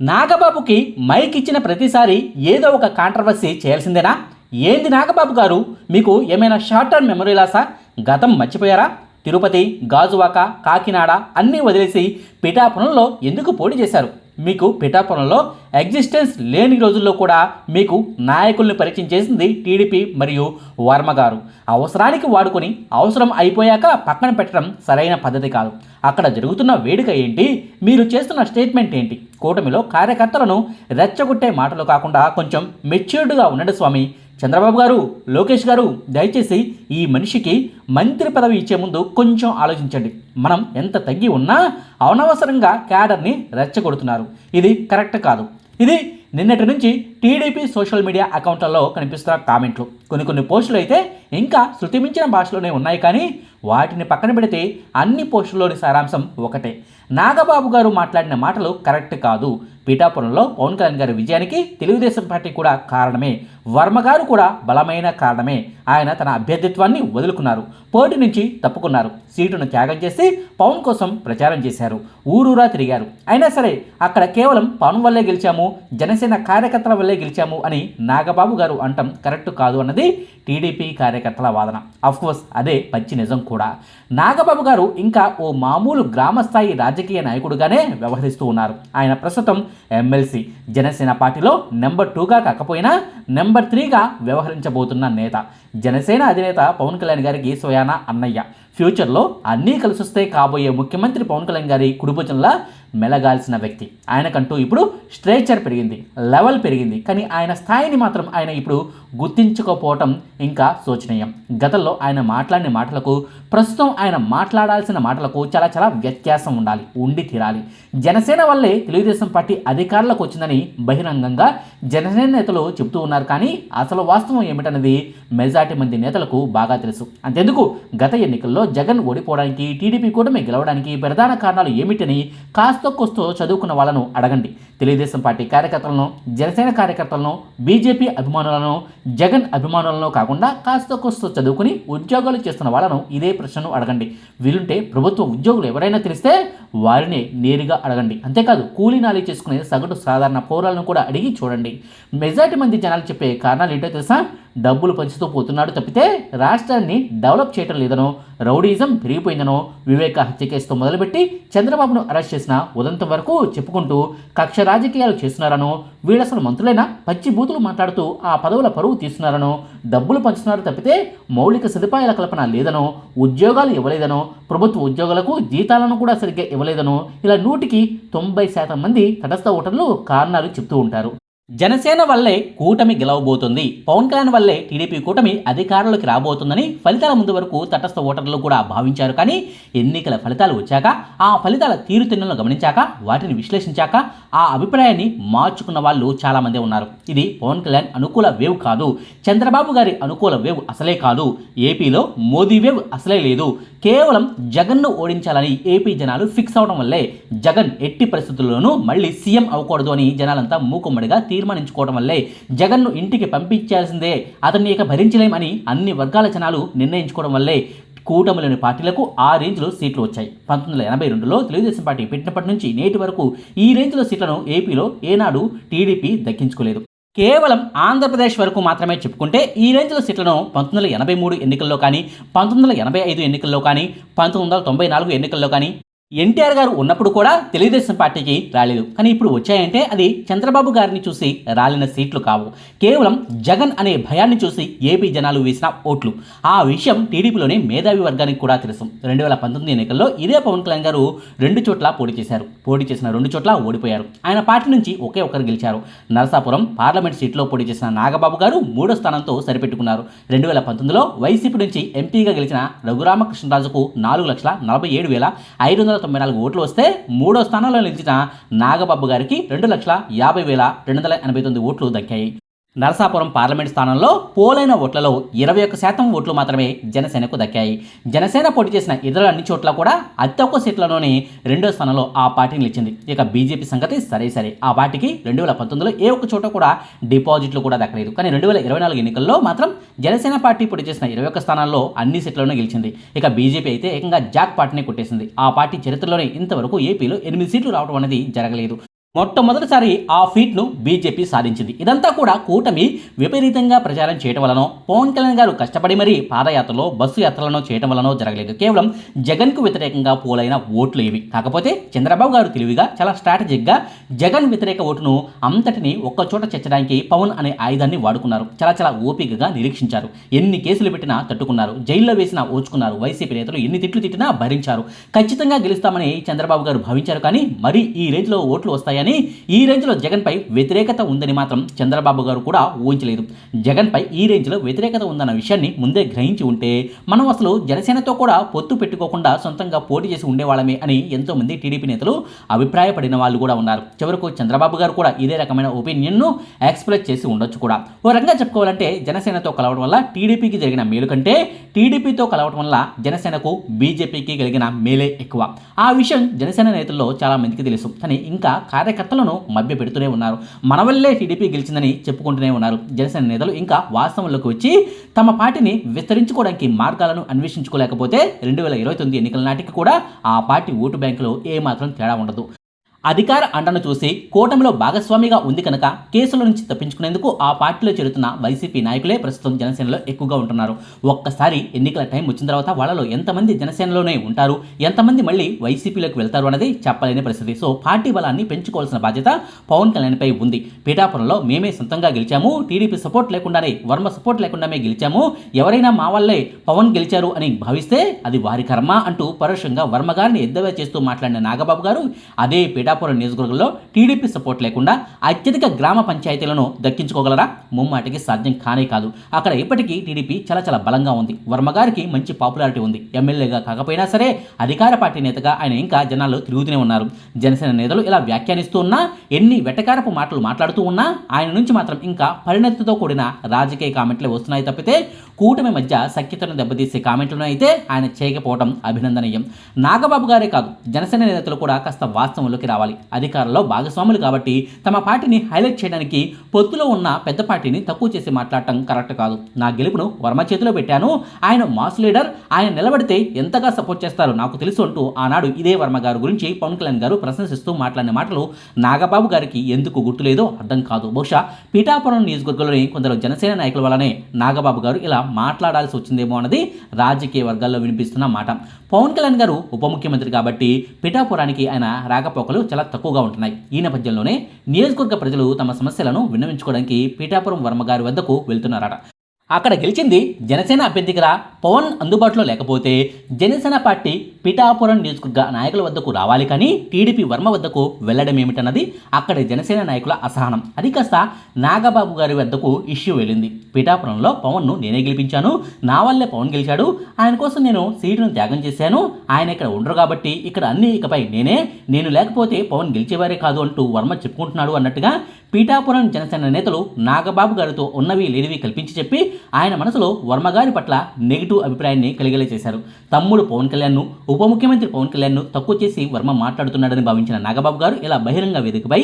నాగబాబుకి mic ఇచ్చిన ప్రతిసారి ఏదో ఒక కాంట్రవర్సీ చేయాల్సిందేనా? ఏంది నాగబాబు గారు? మీకు ఏమైనా షార్ట్ టర్మ్ మెమరీ లాసా గతం మర్చిపోయారా? తిరుపతి గాజువాక కాకినాడ అన్నీ వదిలేసి పిఠాపురంలో ఎందుకు పోటీ చేశారు? మీకు పిఠాపురంలో ఎగ్జిస్టెన్స్ లేని రోజుల్లో కూడా మీకు నాయకుల్ని పరిచయం చేసింది టీడీపీ మరియు వర్మ గారు. అవసరానికి వాడుకొని అవసరం అయిపోయాక పక్కన పెట్టడం సరైన పద్ధతి కాదు. అక్కడ జరుగుతున్న వేడుక ఏంటి? మీరు చేస్తున్న స్టేట్మెంట్ ఏంటి? కూటమిలో కార్యకర్తలను రెచ్చగొట్టే మాటలు కాకుండా కొంచెం మెచ్యూర్డ్గా ఉండండి స్వామి. చంద్రబాబు గారు లోకేష్ గారు దయచేసి ఈ మనిషికి మంత్రి పదవి ఇచ్చే ముందు కొంచెం ఆలోచించండి. మనం ఎంత తగ్గి ఉన్నా అనవసరంగా క్యాడర్ని రెచ్చగొడుతున్నారు. ఇది కరెక్ట్ కాదు. ఇది నిన్నటి నుంచి టీడీపీ సోషల్ మీడియా అకౌంట్లలో కనిపిస్తున్న కామెంట్లు. కొన్ని కొన్ని పోస్టులు అయితే ఇంకా శృతిమించిన భాషలోనే ఉన్నాయి కానీ వాటిని పక్కన పెడితే అన్ని పోస్టుల్లోని సారాంశం ఒకటే. నాగబాబు గారు మాట్లాడిన మాటలు కరెక్ట్ కాదు. పీఠాపురంలో పవన్ కళ్యాణ్ గారి విజయానికి తెలుగుదేశం పార్టీ కూడా కారణమే. వర్మ గారు కూడా బలమైన కారణమే. ఆయన తన అభ్యర్థిత్వాన్ని వదులుకున్నారు. పోటీ నుంచి తప్పుకున్నారు. సీటును త్యాగం చేసి పవన్ కోసం ప్రచారం చేశారు. ఊరూరా తిరిగారు. అయినా సరే అక్కడ కేవలం పవన్ వల్లే గెలిచాము జనసేన కార్యకర్తల వల్లే గెలిచాము అని నాగబాబు గారు అంటం కరెక్ట్ కాదు అన్నది టీడీపీ కార్యకర్తల వాదన. అఫ్కోర్స్ అదే పచ్చి నిజం కూడా. నాగబాబు గారు ఇంకా ఓ మామూలు గ్రామస్థాయి రాజకీయ నాయకుడుగానే వ్యవహరిస్తూ ఉన్నారు. ఆయన ప్రస్తుతం ఎమ్మెల్సీ. జనసేన పార్టీలో నెంబర్ టూగా కాకపోయినా నెంబర్ త్రీగా వ్యవహరించబోతున్న నేత. జనసేన అధినేత పవన్ కళ్యాణ్ గారికి స్వయాన అన్నయ్య. ఫ్యూచర్లో అన్నీ కలిసొస్తే కాబోయే ముఖ్యమంత్రి పవన్ కళ్యాణ్ గారి కుడిభుజంలా మెలగాల్సిన వ్యక్తి. ఆయనకంటూ ఇప్పుడు స్ట్రేచర్ పెరిగింది లెవెల్ పెరిగింది. కానీ ఆయన స్థాయిని మాత్రం ఆయన ఇప్పుడు గుర్తించుకోపోవటం ఇంకా శోచనీయం. గతంలో ఆయన మాట్లాడిన మాటలకు ప్రస్తుతం ఆయన మాట్లాడాల్సిన మాటలకు చాలా చాలా వ్యత్యాసం ఉండాలి ఉండి తీరాలి. జనసేన వల్లే తెలుగుదేశం పార్టీ అధికారులకు వచ్చిందని బహిరంగంగా జనసేన నేతలు చెబుతూ ఉన్నారు. కానీ అసలు వాస్తవం ఏమిటన్నది మెజార్టీ మంది నేతలకు బాగా తెలుసు. అంతెందుకు గత ఎన్నికల్లో జగన్ ఓడిపోవడానికి టీడీపీ కూటమి గెలవడానికి ప్రధాన కారణాలు ఏమిటని కాస్త కొస్తో చదువుకున్న వాళ్ళను అడగండి. తెలుగుదేశం పార్టీ కార్యకర్తలను జనసేన కార్యకర్తలను బీజేపీ అభిమానులను జగన్ అభిమానులను కాకుండా కాస్త కొస్తో చదువుకుని ఉద్యోగాలు చేస్తున్న వాళ్ళను ఇదే ప్రశ్నను అడగండి. వీలుంటే ప్రభుత్వ ఉద్యోగులు ఎవరైనా తెలిస్తే వారిని నేరుగా అడగండి. అంతేకాదు కూలీ నాలి చేసుకునే సగటు సాధారణ పౌరాలను కూడా అడిగి చూడండి. మెజార్టీ మంది జనాలు చెప్పే కారణాలు ఏంటో తెలుసా? డబ్బులు పంచుతూ పోతున్నాడు తప్పితే రాష్ట్రాన్ని డెవలప్ చేయటం లేదనో రౌడీజం పెరిగిపోయిందనో వివేక హత్య కేసుతో మొదలుపెట్టి చంద్రబాబును అరెస్ట్ చేసిన ఉదంతం వరకు చెప్పుకుంటూ కక్ష రాజకీయాలు చేస్తున్నారనో వీళ్ళసలు మంత్రులైన పచ్చి బూతులు మాట్లాడుతూ ఆ పదవుల పరువు తీస్తున్నారనో డబ్బులు పంచుతున్నారు తప్పితే మౌలిక సదుపాయాల కల్పన లేదనో ఉద్యోగాలు ఇవ్వలేదనో ప్రభుత్వ ఉద్యోగులకు జీతాలను కూడా సరిగ్గా ఇవ్వలేదనో ఇలా నూటికి తొంభై శాతం మంది తటస్థ ఓటర్లు కారణాలు చెప్తూ ఉంటారు. జనసేన వల్లే కూటమి గెలవబోతుంది. పవన్ కళ్యాణ్ వల్లే టీడీపీ కూటమి అధికారంలోకి రాబోతుందని ఫలితాల ముందు వరకు తటస్థ ఓటర్లు కూడా భావించారు. కానీ ఎన్నికల ఫలితాలు వచ్చాక ఆ ఫలితాల తీరుతెన్నులను గమనించాక వాటిని విశ్లేషించాక ఆ అభిప్రాయాన్ని మార్చుకున్న వాళ్ళు చాలామంది ఉన్నారు. ఇది పవన్ కళ్యాణ్ అనుకూల వేవ్ కాదు. చంద్రబాబు గారి అనుకూల వేవ్ అసలే కాదు. ఏపీలో మోదీ వేవ్ అసలే లేదు. కేవలం జగన్ను ఓడించాలని ఏపీ జనాలు ఫిక్స్ అవడం వల్లే జగన్ ఎట్టి పరిస్థితుల్లోనూ మళ్ళీ సీఎం అవ్వకూడదు అని జనాలంతా మూకుమ్మడిగా తీర్మానించుకోవడం వల్లే జగన్ను ఇంటికి పంపించాల్సిందే అతన్ని ఇక భరించలేమని అన్ని వర్గాల జనాలు నిర్ణయించుకోవడం వల్లే కూటమిలోని పార్టీలకు ఆ రేంజ్లో సీట్లు వచ్చాయి. పంతొమ్మిది వందల ఎనభై రెండులో తెలుగుదేశం పార్టీ పెట్టినప్పటి నుంచి నేటి వరకు ఈ రేంజ్లో సీట్లను ఏపీలో ఏనాడు టీడీపీ దక్కించుకోలేదు. కేవలం ఆంధ్రప్రదేశ్ వరకు మాత్రమే చెప్పుకుంటే ఈ రేంజ్లో సీట్లను పంతొమ్మిది వందల ఎనభై మూడు ఎన్నికల్లో కానీ పంతొమ్మిది వందల ఎనభై ఐదు ఎన్నికల్లో కానీ పంతొమ్మిది వందల తొంభై నాలుగు ఎన్నికల్లో కానీ ఎన్టీఆర్ గారు ఉన్నప్పుడు కూడా తెలుగుదేశం పార్టీకి రాలేదు. కానీ ఇప్పుడు వచ్చాయంటే అది చంద్రబాబు గారిని చూసి రాలిన సీట్లు కావు. కేవలం జగన్ అనే భయాన్ని చూసి ఏపీ జనాలు వేసిన ఓట్లు. ఆ విషయం టీడీపీలోని మేధావి వర్గానికి కూడా తెలుసు. రెండు వేల పంతొమ్మిది ఎన్నికల్లో ఇదే పవన్ కళ్యాణ్ గారు రెండు చోట్ల పోటీ చేశారు. పోటీ చేసిన రెండు చోట్ల ఓడిపోయారు. ఆయన పార్టీ నుంచి ఒకే ఒక్కరు గెలిచారు. నరసాపురం పార్లమెంట్ సీట్లో పోటీ చేసిన నాగబాబు గారు మూడో స్థానంతో సరిపెట్టుకున్నారు. రెండు వేల పంతొమ్మిదిలో వైసీపీ నుంచి ఎంపీగా గెలిచిన రఘురామకృష్ణరాజుకు నాలుగు లక్షల నలభై ఏడు వేల ఐదు వందల తొంభై నాలుగు ఓట్లు వస్తే మూడో స్థానంలో నిలిచిన నాగబాబు గారికి రెండు లక్షల యాభై వేల రెండు వందల ఎనభై తొమ్మిది ఓట్లు దక్కాయి. నరసాపురం పార్లమెంట్ స్థానంలో పోలైన ఓట్లలో ఇరవై ఒక్క శాతం ఓట్లు మాత్రమే జనసేనకు దక్కాయి. జనసేన పోటీ చేసిన ఇతర అన్ని చోట్ల కూడా అతి తక్కువ సీట్లలోనే రెండో స్థానంలో ఆ పార్టీ నిలిచింది. ఇక బీజేపీ సంగతి సరే సరే. ఆ పార్టీకి రెండు వేల పంతొమ్మిదిలో ఏ ఒక్క చోట కూడా డిపాజిట్లు కూడా దక్కలేదు. కానీ రెండు వేల ఇరవై నాలుగు ఎన్నికల్లో మాత్రం జనసేన పార్టీ పోటీ చేసిన ఇరవై ఒక్క స్థానాల్లో అన్ని సీట్లను గెలిచింది. ఇక బీజేపీ అయితే ఏకంగా జాక్ పార్టీని కొట్టేసింది. ఆ పార్టీ చరిత్రలోనే ఇంతవరకు ఏపీలో ఎనిమిది సీట్లు రావడం అనేది జరగలేదు. మొట్టమొదటిసారి ఆ ఫీట్ను బీజేపీ సాధించింది. ఇదంతా కూడా కూటమి విపరీతంగా ప్రచారం చేయడం వలనో పవన్ కళ్యాణ్ గారు కష్టపడి మరీ పాదయాత్రలో బస్సు యాత్రలను చేయడం వలనో జరగలేదు. కేవలం జగన్కు వ్యతిరేకంగా పోలైన ఓట్లు ఇవి. కాకపోతే చంద్రబాబు గారు తెలివిగా చాలా స్ట్రాటజిక్గా జగన్ వ్యతిరేక ఓటును అంతటిని ఒక్కచోట చేర్చడానికి పవన్ అనే ఆయుధాన్ని వాడుకున్నారు. చాలా చాలా ఓపికగా నిరీక్షించారు. ఎన్ని కేసులు పెట్టినా తట్టుకున్నారు. జైల్లో వేసినా ఓచుకున్నారు. వైసీపీ నేతలు ఎన్ని తిట్లు తిట్టినా భరించారు. ఖచ్చితంగా గెలుస్తామని చంద్రబాబు గారు భావించారు. కానీ మరి ఈ రేంజ్లో ఓట్లు వస్తాయని ఈ రేంజ్లో జగన్పై వ్యతిరేకత ఉందని మాత్రం చంద్రబాబు గారు కూడా ఊహించలేదు. జగన్పై ఈ రేంజ్లో వ్యతిరేకత ఉందన్న విషయాన్ని ముందే గ్రహించి ఉంటే మనం అసలు జనసేనతో కూడా పొత్తు పెట్టుకోకుండా సొంతంగా పోటీ చేసి ఉండేవాళ్ళమే అని ఎంతోమంది టీడీపీ నేతలు అభిప్రాయపడిన వాళ్ళు కూడా ఉన్నారు. చివరకు చంద్రబాబు గారు కూడా ఇదే రకమైన ఒపీనియన్ను ఎక్స్ప్రెస్ చేసి ఉండొచ్చు కూడా. ఓ రకంగా చెప్పుకోవాలంటే జనసేనతో కలవడం వల్ల టీడీపీకి జరిగిన మేలు కంటే టీడీపీతో కలవడం వల్ల జనసేనకు బీజేపీకి కలిగిన మేలే ఎక్కువ. ఆ విషయం జనసేన నేతల్లో చాలా మందికి తెలుసు. కానీ ఇంకా కార్యకర్తలను మభ్యపెడుతూనే ఉన్నారు. మన వల్లే టీడీపీ గెలిచిందని చెప్పుకుంటూనే ఉన్నారు. జనసేన నేతలు ఇంకా వాస్తవంలోకి వచ్చి తమ పార్టీని విస్తరించుకోవడానికి మార్గాలను అన్వేషించుకోలేకపోతే రెండు వేల ఇరవై తొమ్మిది ఎన్నికల నాటికి కూడా ఆ పార్టీ ఓటు బ్యాంకులో ఏమాత్రం తేడా ఉండదు. అధికార అండను చూసి కూటమిలో భాగస్వామిగా ఉంది కనుక కేసుల నుంచి తప్పించుకునేందుకు ఆ పార్టీలో చేరుతున్న వైసీపీ నాయకులే ప్రస్తుతం జనసేనలో ఎక్కువగా ఉంటున్నారు. ఒక్కసారి ఎన్నికల టైం వచ్చిన తర్వాత వాళ్ళలో ఎంతమంది జనసేనలోనే ఉంటారు? ఎంతమంది మళ్ళీ వైసీపీలోకి వెళ్తారు అన్నది చెప్పలేని పరిస్థితి. సో పార్టీ బలాన్ని పెంచుకోవాల్సిన బాధ్యత పవన్ కళ్యాణ్పై ఉంది. పీఠాపురంలో మేమే సొంతంగా గెలిచాము టీడీపీ సపోర్ట్ లేకుండానే వర్మ సపోర్ట్ లేకుండానే గెలిచాము. ఎవరైనా మా వల్లే పవన్ గెలిచారు అని భావిస్తే అది వారి కర్మ అంటూ పరోక్షంగా వర్మ గారిని ఎద్దవే చేస్తూ మాట్లాడిన నాగబాబు గారు అదే పీఠాపురం నియోజకవర్గంలో టీడీపీ సపోర్ట్ లేకుండా అత్యధిక గ్రామ పంచాయతీలను దక్కించుకోగలరా? ముమ్మాటికి సాధ్యం కానే కాదు. అక్కడ ఇప్పటికీ టీడీపీ చాలా చాలా బలంగా ఉంది. వర్మ గారికి మంచి పాపులారిటీ ఉంది. ఎమ్మెల్యేగా కాకపోయినా సరే అధికార పార్టీ నేతగా ఆయన ఇంకా జనాల్లో తిరుగుతూనే ఉన్నారు. జనసేన నేతలు ఇలా వ్యాఖ్యానిస్తూ ఉన్నా ఎన్ని వెటకారపు మాటలు మాట్లాడుతూ ఉన్నా ఆయన నుంచి మాత్రం ఇంకా పరిణతితో కూడిన రాజకీయ కామెంట్లు వస్తున్నాయి తప్పితే కూటమి మధ్య సఖ్యతను దెబ్బతీసే కామెంట్లను అయితే ఆయన చేయకపోవడం అభినందనీయం. నాగబాబు గారే కాదు జనసేన నేతలు కూడా కాస్త వాస్తవంలోకి రావాలి. అధికారంలో భాగస్వాములు కాబట్టి తమ పార్టీని హైలైట్ చేయడానికి పొత్తులో ఉన్న పెద్ద పార్టీని తక్కువ చేసి మాట్లాడటం కరెక్ట్ కాదు. నా గెలుపును వర్మ చేతిలో పెట్టాను. ఆయన మాస్ లీడర్ ఆయన నిలబడితే ఎంతగా సపోర్ట్ చేస్తారో నాకు తెలుసు అంటూ ఆనాడు ఇదే వర్మ గారు గురించి పవన్ కళ్యాణ్ గారు ప్రశంసిస్తూ మాట్లాడిన మాటలు నాగబాబు గారికి ఎందుకు గుర్తులేదో అర్థం కాదు. బహుశా పీఠాపురం నియోజకవర్గంలోని కొందరు జనసేన నాయకుల వల్లనే నాగబాబు గారు ఇలా మాట్లాడాల్సి వచ్చిందేమో అన్నది రాజకీయ వర్గాల్లో వినిపిస్తున్న మాట. పవన్ కళ్యాణ్ గారు ఉప ముఖ్యమంత్రి కాబట్టి పిఠాపురానికి ఆయన రాకపోకలు చాలా తక్కువగా ఉంటున్నాయి. ఈ నేపథ్యంలోనే నియోజకవర్గ ప్రజలు తమ సమస్యలను విన్నవించుకోవడానికి పీఠాపురం వర్మ గారి వద్దకు వెళ్తున్నారట. అక్కడ గెలిచింది జనసేన అభ్యర్థిగా పవన్ అందుబాటులో లేకపోతే జనసేన పార్టీ పిఠాపురం నియోజకవర్గ నాయకుల వద్దకు రావాలి కానీ టీడీపీ వర్మ వద్దకు వెళ్ళడం ఏమిటన్నది అక్కడి జనసేన నాయకుల అసహనం. అది కాస్త నాగబాబు గారి వద్దకు ఇష్యూ వెళ్ళింది. పిఠాపురంలో పవన్ను నేనే గెలిపించాను నా వల్లే పవన్ గెలిచాడు ఆయన కోసం నేను సీటును త్యాగం చేశాను ఆయన ఇక్కడ ఉండరు కాబట్టి ఇక్కడ అన్ని ఇకపై నేనే నేను లేకపోతే పవన్ గెలిచేవారే కాదు అంటూ వర్మ చెప్పుకుంటున్నాడు అన్నట్టుగా పీఠాపురం జనసేన నేతలు నాగబాబు గారితో ఉన్నవి లేనివి కల్పించి చెప్పి ఆయన మనసులో వర్మ గారి పట్ల నెగిటివ్ అభిప్రాయాన్ని కలిగేలా చేశారు. తమ్ముడు పవన్ కళ్యాణ్ను ఉప ముఖ్యమంత్రి పవన్ కళ్యాణ్ను తక్కువ చేసి వర్మ మాట్లాడుతున్నాడని భావించిన నాగబాబు గారు ఇలా బహిరంగ వేదికపై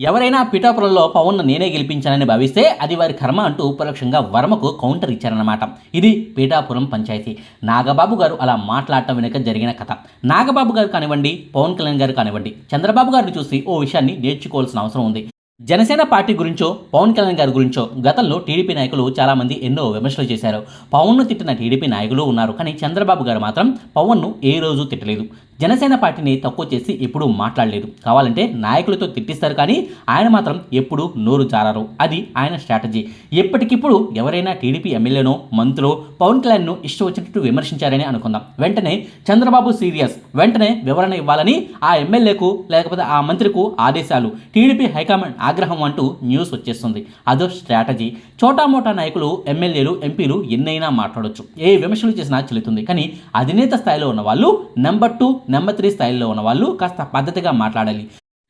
ఎవరైనా పిఠాపురంలో పవన్ను నేనే గెలిపించానని భావిస్తే అది వారి కర్మ అంటూ పరోక్షంగా వర్మకు కౌంటర్ ఇచ్చారన్నమాట. ఇది పీఠాపురం పంచాయతీ. నాగబాబు గారు అలా మాట్లాడటం వెనుక జరిగిన కథ. నాగబాబు గారు కానివ్వండి పవన్ కళ్యాణ్ గారు కానివ్వండి చంద్రబాబు గారిని చూసి ఓ విషయాన్ని నేర్చుకోవాల్సిన అవసరం ఉంది. జనసేన పార్టీ గురించో పవన్ కళ్యాణ్ గారి గురించో గతంలో టీడీపీ నాయకులు చాలామంది ఎన్నో విమర్శలు చేశారు. పవన్ను తిట్టిన టీడీపీ నాయకులు ఉన్నారు కానీ చంద్రబాబు గారు మాత్రం పవన్ను ఏ రోజు తిట్టలేదు. జనసేన పార్టీని తక్కువ చేసి ఎప్పుడూ మాట్లాడలేదు. కావాలంటే నాయకులతో తిట్టిస్తారు కానీ ఆయన మాత్రం ఎప్పుడూ నోరు జారారు. అది ఆయన స్ట్రాటజీ. ఎప్పటికిప్పుడు ఎవరైనా టీడీపీ ఎమ్మెల్యేనో మంత్రులు పవన్ కళ్యాణ్ను ఇష్టం వచ్చినట్టు విమర్శించారని అనుకుందాం. వెంటనే చంద్రబాబు సీరియస్. వెంటనే వివరణ ఇవ్వాలని ఆ ఎమ్మెల్యేకు లేకపోతే ఆ మంత్రికు ఆదేశాలు. టీడీపీ హైకమాండ్ ఆగ్రహం అంటూ న్యూస్ వచ్చేస్తుంది. అదో స్ట్రాటజీ. చోటామోటా నాయకులు ఎమ్మెల్యేలు ఎంపీలు ఎన్నైనా మాట్లాడొచ్చు. ఏ విమర్శలు చేసినా చెల్లుతుంది. కానీ అధినేత స్థాయిలో ఉన్న వాళ్ళు నెంబర్ టూ నెంబర్ త్రీ స్థాయిలో ఉన్న వాళ్ళు కాస్త పద్ధతిగా మాట్లాడాలి.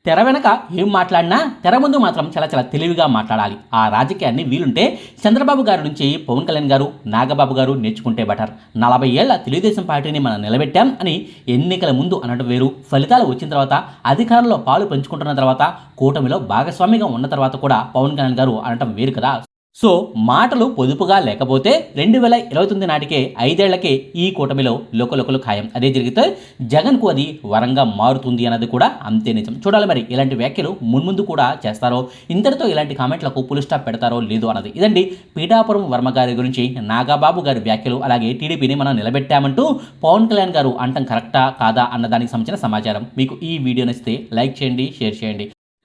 తెర వెనక ఏం మాట్లాడినా తెర ముందు మాత్రం చాలా చాలా తెలివిగా మాట్లాడాలి. ఆ రాజకీయాన్ని వీలుంటే చంద్రబాబు గారి నుంచి పవన్ కళ్యాణ్ గారు నాగబాబు గారు నేర్చుకుంటే బెటర్. నలభై ఏళ్ళ తెలుగుదేశం పార్టీని మనం నిలబెట్టాం అని ఎన్నికల ముందు అనడం వేరు. ఫలితాలు వచ్చిన తర్వాత అధికారంలో పాలు పంచుకుంటున్న తర్వాత కూటమిలో భాగస్వామిగా ఉన్న తర్వాత కూడా పవన్ కళ్యాణ్ గారు అనటం వేరు కదా. సో మాటలు పొదుపుగా లేకపోతే రెండు వేల ఇరవై తొమ్మిది నాటికే ఐదేళ్ళకే ఈ కూటమిలో లోకలోకలు ఖాయం. అదే జరిగితే జగన్కు అది వరంగా మారుతుంది అన్నది కూడా అంతే నిజం. చూడాలి మరి ఇలాంటి వ్యాఖ్యలు మున్ముందు కూడా చేస్తారో ఇంతటితో ఇలాంటి కామెంట్లకు పులు స్టాప్ పెడతారో లేదో అన్నది. ఇదండి పీఠాపురం వర్మ గారి గురించి నాగాబాబు గారి వ్యాఖ్యలు. అలాగే టీడీపీని మనం నిలబెట్టామంటూ పవన్ కళ్యాణ్ గారు అంటం కరెక్టా కాదా అన్న దానికి సంబంధించిన సమాచారం. మీకు ఈ వీడియో నచ్చితే లైక్ చేయండి షేర్ చేయండి.